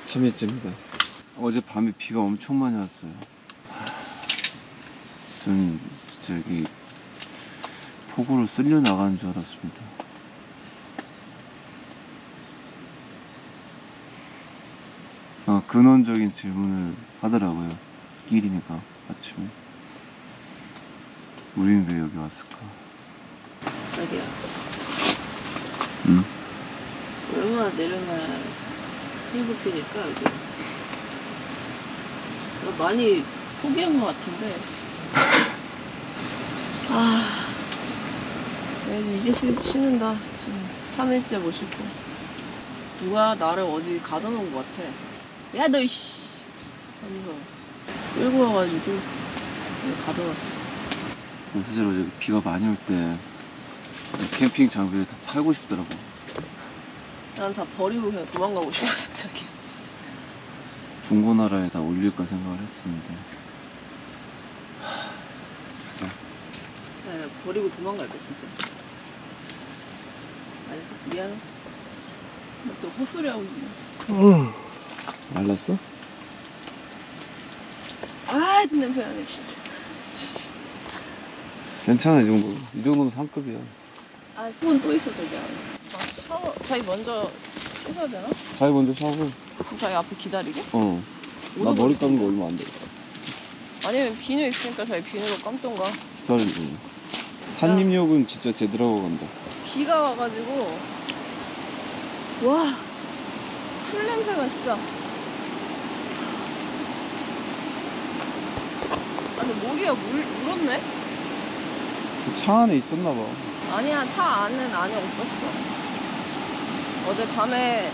삼일째입니다 어제 밤에 비가 엄청 많이 왔어요. 저는 진짜 여기 폭우로 쓸려 나가는 줄 알았습니다. 아, 근원적인 질문을 하더라고요. 길이니까 아침에. 우린 왜 여기 왔을까? 자기야 응? 얼마나 내려놔야 행복해질까 여기? 나 많이 포기한 것 같은데. 아 이제 쉬, 쉬는다. 지금 3일째 못 쉬고. 누가 나를 어디 가둬놓은 것 같아. 야 너 이씨! 하면서 끌고 와가지고 가둬놨어 사실 어제 비가 많이 올 때 캠핑 장비를 다 팔고 싶더라고. 난 다 버리고 그냥 도망가고 싶어 자기 중고나라에 다 올릴까 생각을 했었는데. 하, 가자. 나나 버리고 도망갈까 진짜 아니 미안해 또 헛소리하고 있네 말랐어? 아 냄새 나네 진짜 괜찮아 이 정도. 이 정도면 상급이야. 아 수건 또 있어 저기 안에 아, 샤워 자기 먼저 씻어야 되나? 자기 먼저 샤워. 그럼 자기 앞에 기다리게? 어. 나 오늘 머리 감은 거 얼마 안 돼. 아니면 비누 있으니까 자기 비누로 감던가 기다리고. 산림욕은 진짜 제대로 하고 간다. 비가 와가지고 와 풀 냄새가 진짜 아 근데 모기가 물, 물었네? 차 안에 있었나 봐. 아니야 차 안은 안에 없었어 어제 밤에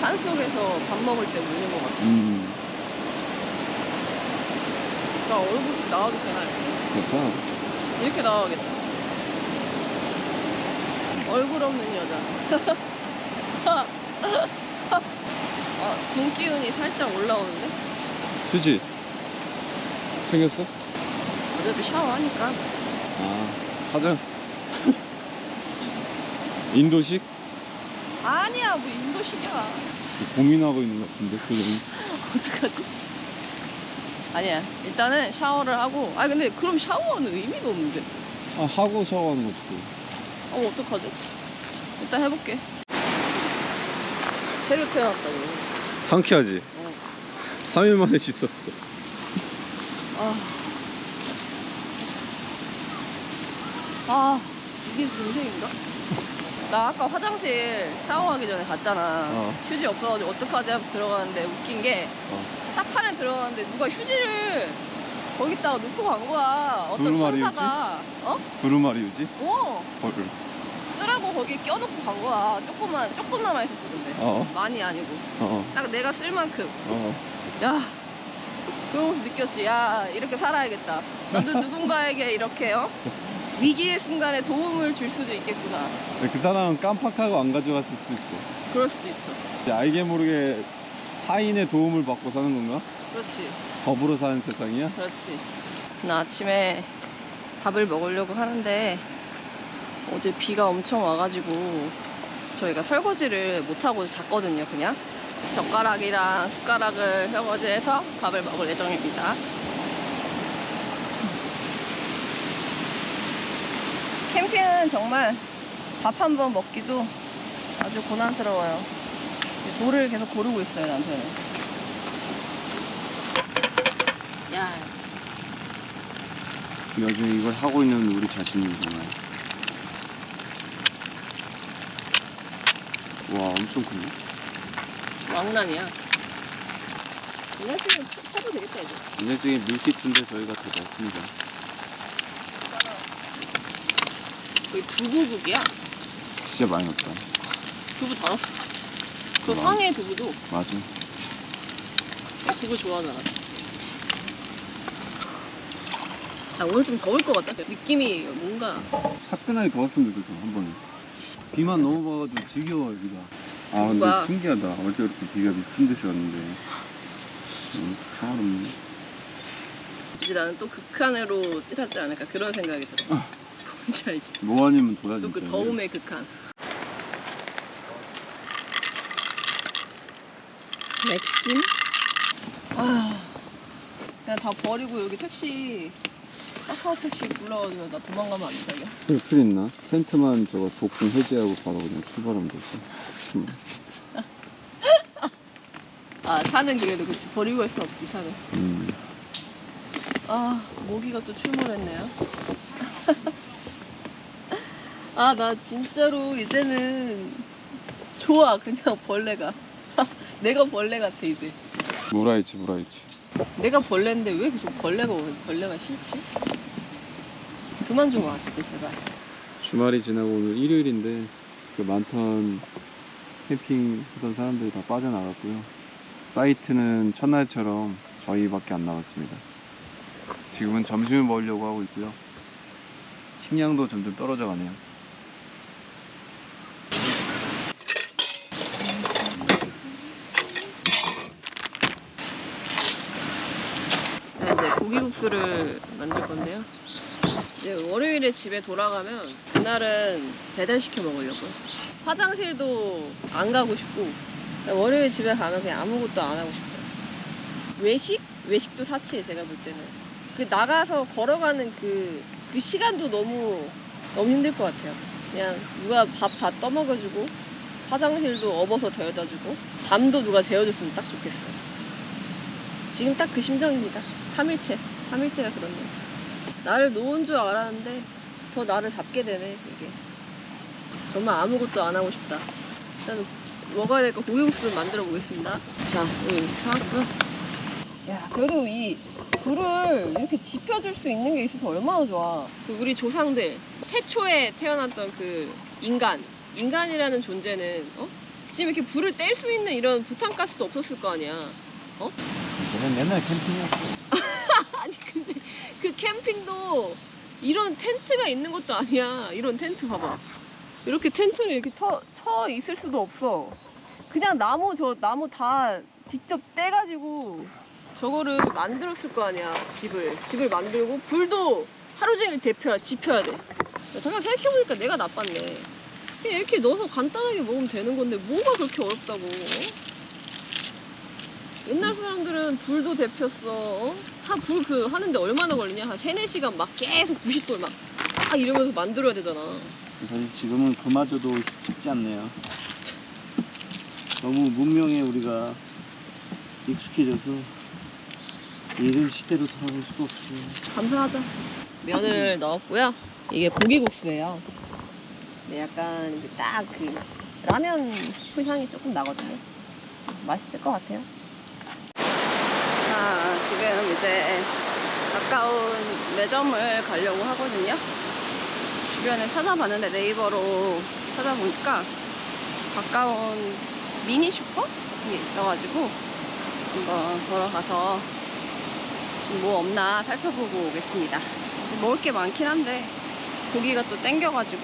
산 속에서 밥 먹을 때 물린 것 같아 음. 나 얼굴 나와도 되나 이렇게? 괜찮아. 이렇게 나와야겠다 얼굴 없는 여자 아, 분 기운이 살짝 올라오는데? 휴지. 챙겼어? 어차피 샤워하니까 아. 하자. 인도식? 아니야 뭐 인도식이야 고민하고 있는 것 같은데 그거는. 어떡하지? 아니야 일단은 샤워를 하고 아 근데 그럼 샤워하는 의미가 없는데 아 하고 샤워하는 거지. 그거. 어머 어떡하지? 일단 해볼게 새로 태어났다고 상쾌하지? 어. 3일 만에 씻었어. 아. 아, 이게 동생인가? 나 아까 화장실 샤워하기 전에 갔잖아. 어. 휴지 없어가지고 어떡하지 하고 들어가는데 웃긴 게딱 어. 판에 들어가는데 누가 휴지를 거기다가 놓고 간 거야. 어떤 두루마리 천사가. 어? 두루마리 유지? 어. 헐. 쓰라고 거기 껴놓고 간 거야. 조금만, 조금만 있었어, 근데. 어. 많이 아니고. 어. 딱 내가 쓸 만큼. 어. 야 그러면서 느꼈지 야 이렇게 살아야겠다 나도 누군가에게 이렇게 어? 위기의 순간에 도움을 줄 수도 있겠구나 그 사람은 깜빡하고 안 가져갔을 수도 있어. 그럴 수도 있어 이제 알게 모르게 타인의 도움을 받고 사는 건가? 그렇지 더불어 사는 세상이야? 그렇지 나 아침에 밥을 먹으려고 하는데 어제 비가 엄청 와가지고 저희가 설거지를 못하고 잤거든요 그냥 젓가락이랑 숟가락을 설거지해서 밥을 먹을 예정입니다 캠핑은 정말 밥 한 번 먹기도 아주 고난스러워요 돌을 계속 고르고 있어요 남편은 야 나중에 이걸 하고 있는 우리 자신이 정말. 와, 엄청 크네. 왕란이야. 그냥쓰기 해도 되겠다 이제. 인생적인 밀키트인데 저희가 더 넣습니다. 거의 두부국이야. 진짜 많이 넣었다. 두부 다 넣었어. 그 와. 상해 두부도 맞아. 나 두부 좋아하잖아. 아 오늘 좀 더울 것 같다. 느낌이 뭔가 화끈하게 더웠으면 좋겠어, 한 번에. 비만 너무 와가지고 지겨워, 여기가. 아, 근데 누가? 신기하다. 어제 이렇게 비가 미친 듯이 왔는데. 응, 평화롭네. 이제 나는 또 극한으로 찌르지 않을까 그런 생각이 들어. 뭔지 알지? 뭐 아니면 도야 또 진짜. 그 더움의 극한. 맥심? 아, 그냥 다 버리고 여기 택시 카카오 택시 불러가지고 나 도망가면 안 되냐? 풀, 풀 있나? 텐트만 저거 복근 해제하고 바로 그냥 출발하면 되지. 음. 아 차는 그래도 그치 버리고 갈 수 없지 차는. 음. 아 모기가 또 출몰했네요. 아 나 진짜로 이제는 좋아 그냥 벌레가. 내가 벌레 같아 이제. 무라이치 무라이치. 내가 벌레인데 왜 계속 벌레가 오는 벌레가 싫지? 그만 좀 와 진짜 제발. 주말이 지나고 오늘 일요일인데 그 많던 캠핑 하던 사람들이 다 빠져나갔고요. 사이트는 첫날처럼 저희밖에 안 나왔습니다. 지금은 점심을 먹으려고 하고 있고요. 식량도 점점 떨어져 가네요. 자, 이제 고기 국수를 만들 건데요. 이제 월요일에 집에 돌아가면 그날은 배달시켜 먹으려고요. 화장실도 안 가고 싶고 월요일 집에 가면 그냥 아무것도 안 하고 싶어요. 외식? 외식도 사치에 제가 볼 때는. 그 나가서 걸어가는 그, 그 시간도 너무 너무 힘들 것 같아요. 그냥 누가 밥 다 떠먹여주고 화장실도 업어서 데려다주고 잠도 누가 재워줬으면 딱 좋겠어요. 지금 딱 그 심정입니다. 3일째. 3일째가 그렇네요. 나를 놓은 줄 알았는데 더 나를 잡게 되네, 이게. 정말 아무것도 안 하고 싶다. 일단 먹어야 될 거 고기국수 만들어 보겠습니다. 자, 여기 사왔고요. 야, 그래도 이 불을 이렇게 지펴줄 수 있는 게 있어서 얼마나 좋아. 그 우리 조상들, 태초에 태어났던 그 인간, 인간이라는 존재는, 어? 지금 이렇게 불을 뗄 수 있는 이런 부탄가스도 없었을 거 아니야. 저는 맨날 캠핑이었어. 그 캠핑도 이런 텐트가 있는 것도 아니야. 이런 텐트 봐봐. 이렇게 텐트를 이렇게 쳐, 쳐 있을 수도 없어. 그냥 나무 저 나무 다 직접 떼가지고 저거를 만들었을 거 아니야. 집을 집을 만들고 불도 하루 종일 데펴야 지펴야 돼. 잠깐 생각해보니까 내가 나빴네. 그냥 이렇게 넣어서 간단하게 먹으면 되는 건데 뭐가 그렇게 어렵다고? 어? 옛날 사람들은 불도 데폈어. 한불 그 하는데 얼마나 걸리냐? 한 3, 4시간 막 계속 90도 막, 막 이러면서 만들어야 되잖아. 사실 지금은 그마저도 쉽지 않네요. 너무 문명에 우리가 익숙해져서 예전 시대로 돌아갈 수도 없어요. 감사하자. 면을 넣었고요. 이게 고기국수예요. 네, 약간 딱 그 라면 스프 향이 조금 나거든요. 맛있을 것 같아요. 자, 지금 이제 가까운 매점을 가려고 하거든요. 주변에 찾아봤는데 네이버로 찾아보니까 가까운 미니 슈퍼? 이 있어가지고 한번 걸어가서 뭐 없나 살펴보고 오겠습니다. 먹을 게 많긴 한데 고기가 또 땡겨가지고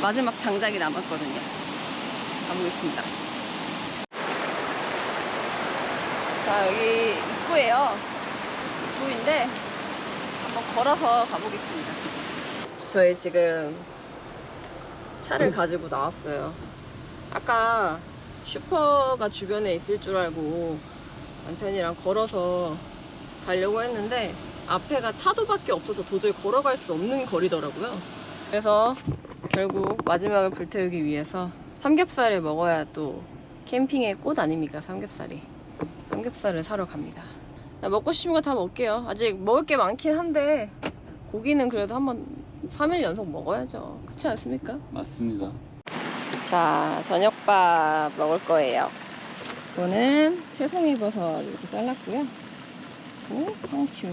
마지막 장작이 남았거든요. 가보겠습니다. 자 여기 입구예요. 입구인데 한번 걸어서 가보겠습니다. 저희 지금 차를 가지고 나왔어요. 아까 슈퍼가 주변에 있을 줄 알고 남편이랑 걸어서 가려고 했는데 앞에가 차도밖에 없어서 도저히 걸어갈 수 없는 거리더라고요. 그래서 결국 마지막을 불태우기 위해서 삼겹살을 먹어야 또 캠핑의 꽃 아닙니까 삼겹살이. 삼겹살을 사러 갑니다. 먹고 싶은 거 다 먹게요. 아직 먹을 게 많긴 한데 고기는 그래도 한번 3일 연속 먹어야죠. 그렇지 않습니까? 맞습니다. 자, 저녁밥 먹을 거예요. 이거는 새송이 버섯 이렇게 잘랐고요. 그리고 상추.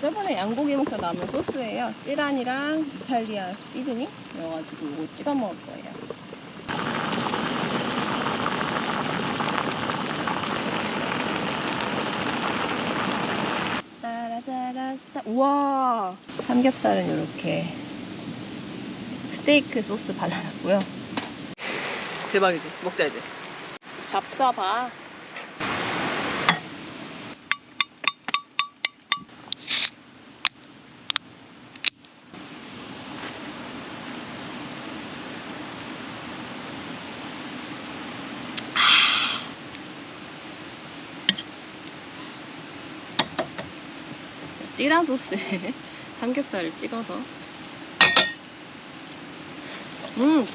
저번에 양고기 먹다 남은 소스예요. 찌란이랑 이탈리아 시즈닝 넣어가지고 이거 찍어 먹을 거예요. 따라따라따. 우와! 삼겹살은 이렇게 스테이크 소스 발라놨고요. 대박이지. 먹자 이제. 잡숴봐. 찌란 소스에 삼겹살을 찍어서. 음,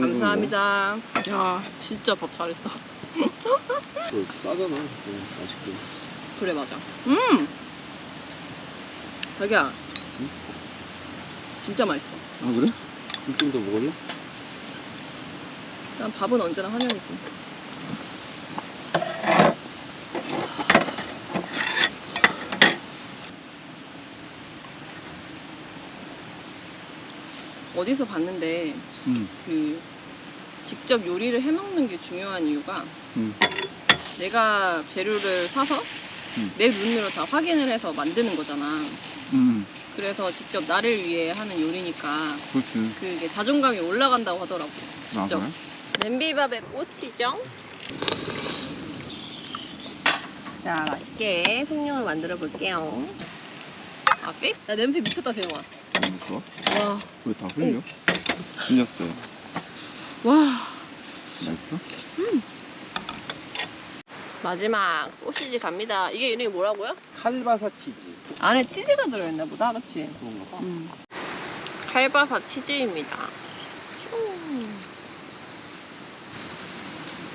감사합니다. 야, 진짜 밥 잘했다. 그 싸잖아. 맛있게. 그래 맞아. 음. 자기야. 응? 진짜 맛있어. 아 그래? 좀 더 먹을래? 난 밥은 언제나 환영이지. 어디서 봤는데 응. 그 직접 요리를 해 먹는 게 중요한 이유가 응. 내가 재료를 사서 음. 내 눈으로 다 확인을 해서 만드는 거잖아. 응. 그래서 직접 나를 위해 하는 요리니까 그렇지. 그게 자존감이 올라간다고 하더라고. 아 직접. 그래? 냄비밥의 꽃이죠. 자, 맛있게 흑룡을 만들어 볼게요. 아, 픽? 야, 냄새 미쳤다, 재영아. 음, 좋아. 와, 왜 다 흘려? 흘렸어요. 와. 맛있어? 마지막 소시지 갑니다. 이게 이름이 뭐라고요? 칼바사 치즈. 안에 치즈가 들어있나 보다, 그치? 그런가 봐. 음. 칼바사 치즈입니다. 슝.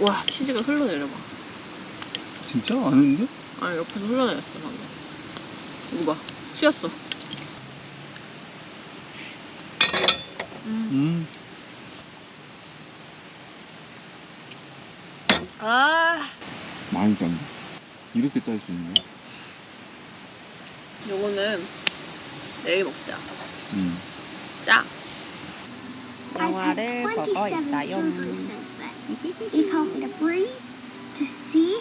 와, 치즈가 흘러내려봐. 진짜 아는데? 아니, 옆에서 흘러내렸어, 방금. 이거 봐. 튀었어. 음. 음. 아, 많이 짠다. 이렇게 짤 수 있네. 요거는 내일 먹자. 음. 짜. I've had 27 surgeries since then. They've helped me to breathe, to see,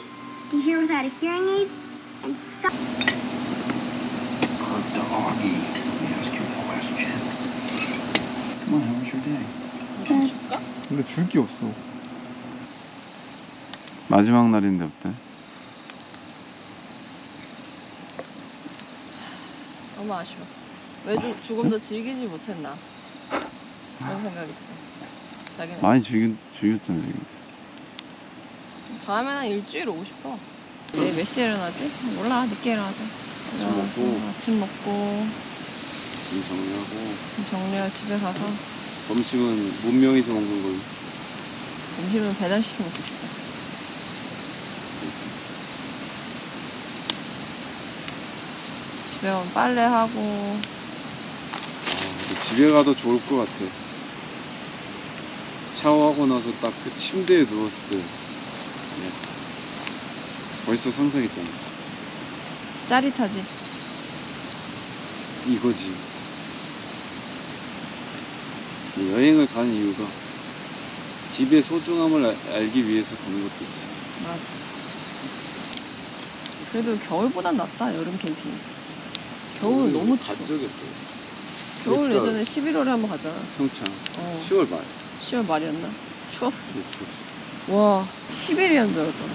to hear without a hearing aid, and so. Dr. Augie, let me ask you a question. Come on, how was your day? 좀 줄까? 근데 줄 게 없어. 마지막 날인데 어때? 너무 아쉬워. 왜 조, 조금 더 즐기지 못했나? 그런 생각이 들어. 자기는 많이 즐겼, 즐겼잖아 지금. 다음에는 일주일 오고 싶어. 내일 몇 시에 일어나지? 몰라. 늦게 일어나자. 아침 먹고. 일어나서 아침 먹고 지금 정리하고 좀 정리하고 집에 가서 점심은 문명에서 먹는 걸로. 점심은 배달시켜 먹고 싶다. 집에 오면 빨래하고 아, 근데 집에 가도 좋을 것 같아. 샤워하고 나서 딱 그 침대에 누웠을 때 예. 벌써 상상했잖아. 짜릿하지. 이거지. 이 여행을 가는 이유가 집의 소중함을 알- 알기 위해서 가는 것도 있어. 맞아. 그래도 겨울보단 낫다 여름 캠핑. 겨울 너무 추워. 간 적이 없어. 겨울. 예전에 11월에 한번 가잖아. 평창. 어. 10월 말. 10월 말이었나? 추웠어. 그렇죠. 와, 11일이었는 줄 알았잖아.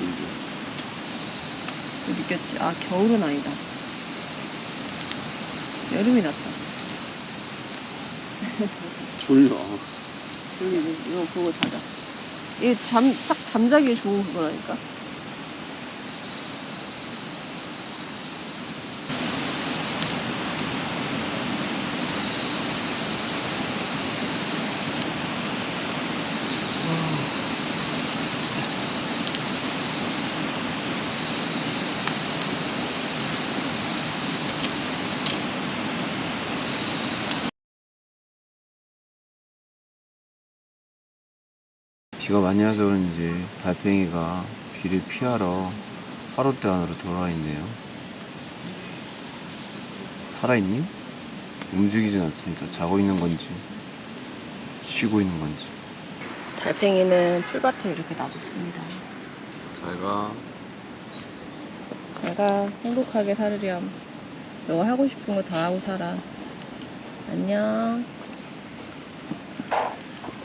인제. 느꼈지. 아, 겨울은 아니다. 여름이 낫다. 졸려. 여기 이거, 보고 자자. 이게 잠, 싹 잠자기에 좋은 그거라니까. 비가 많이 와서 그런지 달팽이가 비를 피하러 화롯대 안으로 돌아와 있네요. 살아있니? 움직이진 않습니다. 자고 있는 건지, 쉬고 있는 건지. 달팽이는 풀밭에 이렇게 놔뒀습니다. 잘가. 내가 행복하게 살으렴. 너가 하고 싶은 거 다 하고 살아. 안녕.